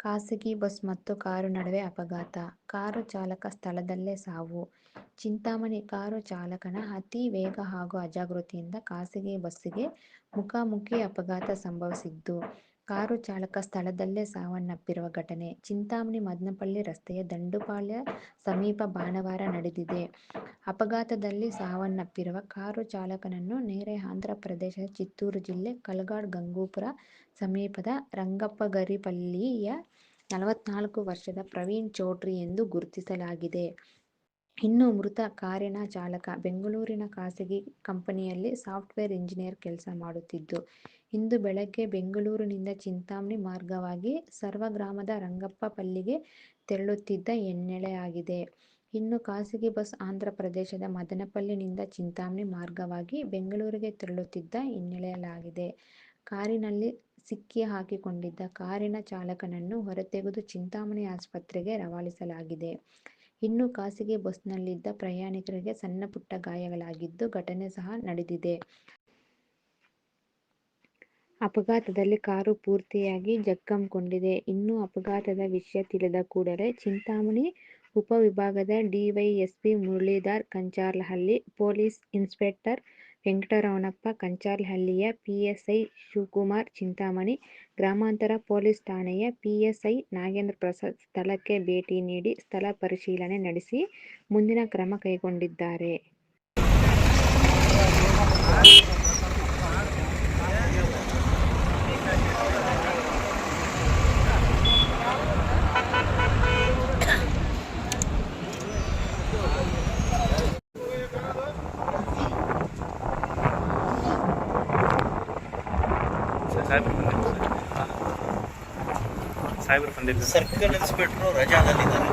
ಖಾಸಗಿ ಬಸ್ ಮತ್ತು ಕಾರು ನಡುವೆ ಅಪಘಾತ, ಕಾರು ಚಾಲಕ ಸ್ಥಳದಲ್ಲೇ ಸಾವು. ಚಿಂತಾಮಣಿ ಕಾರು ಚಾಲಕನ ಅತಿ ವೇಗ ಹಾಗೂ ಅಜಾಗೃತಿಯಿಂದ ಖಾಸಗಿ ಬಸ್ಸಿಗೆ ಮುಖಾಮುಖಿ ಅಪಘಾತ ಸಂಭವಿಸಿದ್ದು, ಕಾರು ಚಾಲಕ ಸ್ಥಳದಲ್ಲೇ ಸಾವನ್ನಪ್ಪಿರುವ ಘಟನೆ ಚಿಂತಾಮಣಿ ಮದನಪಲ್ಲಿ ರಸ್ತೆಯ ದಂಡುಪಾಳ್ಯ ಸಮೀಪ ಭಾನುವಾರ ನಡೆದಿದೆ. ಅಪಘಾತದಲ್ಲಿ ಸಾವನ್ನಪ್ಪಿರುವ ಕಾರು ಚಾಲಕನನ್ನು ನೆರೆ ಆಂಧ್ರಪ್ರದೇಶದ ಚಿತ್ತೂರು ಜಿಲ್ಲೆ ಕಲ್ಗಾಡ್ ಗಂಗೂಪುರ ಸಮೀಪದ ರಂಗಪ್ಪಗರಿಪಲ್ಲಿಯ ನಲವತ್ನಾಲ್ಕು ವರ್ಷದ ಪ್ರವೀಣ್ ಚೌಟ್ರಿ ಎಂದು ಗುರುತಿಸಲಾಗಿದೆ. ಇನ್ನು ಮೃತ ಕಾರಿನ ಚಾಲಕ ಬೆಂಗಳೂರಿನ ಖಾಸಗಿ ಕಂಪನಿಯಲ್ಲಿ ಸಾಫ್ಟ್ವೇರ್ ಇಂಜಿನಿಯರ್ ಕೆಲಸ ಮಾಡುತ್ತಿದ್ದು, ಇಂದು ಬೆಳಗ್ಗೆ ಬೆಂಗಳೂರಿನಿಂದ ಚಿಂತಾಮಣಿ ಮಾರ್ಗವಾಗಿ ಸರ್ವಗ್ರಾಮದ ರಂಗಪ್ಪಪಲ್ಲಿಗೆ ತೆರಳುತ್ತಿದ್ದ ಎನ್ನಲಾಗಿದೆ. ಇನ್ನು ಖಾಸಗಿ ಬಸ್ ಆಂಧ್ರಪ್ರದೇಶದ ಮದನಪಲ್ಲಿನಿಂದ ಚಿಂತಾಮಣಿ ಮಾರ್ಗವಾಗಿ ಬೆಂಗಳೂರಿಗೆ ತೆರಳುತ್ತಿದ್ದ ಹಿನ್ನೆಲೆಯಲಾಗಿದೆ ಕಾರಿನಲ್ಲಿ ಸಿಕ್ಕಿ ಹಾಕಿಕೊಂಡಿದ್ದ ಕಾರಿನ ಚಾಲಕನನ್ನು ಹೊರತೆಗೆದು ಚಿಂತಾಮಣಿ ಆಸ್ಪತ್ರೆಗೆ ರವಾನಿಸಲಾಗಿದೆ. ಇನ್ನು ಖಾಸಗಿ ಬಸ್ನಲ್ಲಿದ್ದ ಪ್ರಯಾಣಿಕರಿಗೆ ಸಣ್ಣಪುಟ್ಟ ಗಾಯಗಳಾಗಿದ್ದು, ಘಟನೆ ಸಹ ನಡೆದಿದೆ. ಅಪಘಾತದಲ್ಲಿ ಕಾರು ಪೂರ್ತಿಯಾಗಿ ಜಖಂಗೊಂಡಿದೆ. ಇನ್ನು ಅಪಘಾತದ ವಿಷಯ ತಿಳಿದ ಕೂಡಲೇ ಚಿಂತಾಮಣಿ ಉಪವಿಭಾಗದ DYSP Muralidhar Kancharlahalli police inspector Venkataramanappa ಕಂಚಾರ್ಲಹಳ್ಳಿಯ PSI Shivakumar, Chintamani ಗ್ರಾಮಾಂತರ ಪೊಲೀಸ್ ಠಾಣೆಯ ಪಿಎಸ್ಐ ನಾಗೇಂದ್ರಪ್ರಸಾದ್ ಸ್ಥಳಕ್ಕೆ ಭೇಟಿ ನೀಡಿ ಸ್ಥಳ ಪರಿಶೀಲನೆ ನಡೆಸಿ ಮುಂದಿನ ಕ್ರಮ ಕೈಗೊಂಡಿದ್ದಾರೆ. ಸಾಹೇಬ್ರು ಬಂದಿದ್ರು ಸರ್ಕಲ್ ಇನ್ಸ್ಪೆಕ್ಟ್ರು ರಜಾದಲ್ಲಿದ್ದಾರೆ.